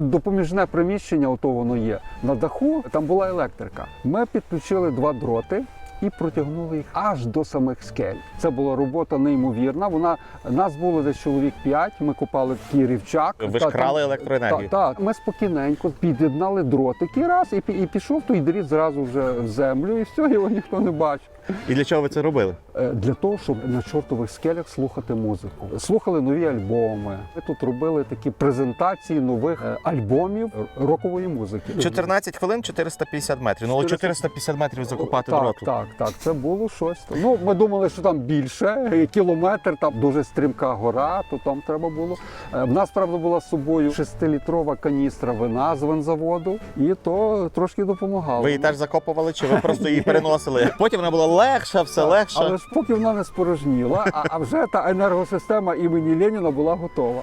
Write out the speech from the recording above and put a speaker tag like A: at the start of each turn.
A: Допоміжне приміщення, ото воно є на даху. Там була електрика. Ми підключили два дроти. І протягнули їх аж до самих скель. Це була робота неймовірна. Вона нас було десь чоловік п'ять. Ми копали такий рівчак.
B: Ви ж крали електроенергію.
A: Так, так. Ми спокійненько під'єднали дротики раз і, і пішов той дріт зразу вже в землю, і все, його ніхто не бачив.
B: І для чого ви це робили?
A: Е, Для того, щоб на чортових скелях слухати музику. Слухали нові альбоми. Ми тут робили такі презентації нових е, альбомів рокової музики.
B: 14 хвилин 450 метрів. Ну, але 450 метрів закопати дроту.
A: Так, так, це було щось. Ну, ми думали, що там більше, кілометр, там дуже стрімка гора, то там треба було. Е, В нас, правда, була з собою 6-літрова каністра вина з винзаводу, і то трошки допомагало.
B: Ви її теж закопували, чи ви просто її переносили? Потім вона була легша, все легше.
A: Але ж поки вона не спорожніла, а, а вже та енергосистема імені Леніна була готова.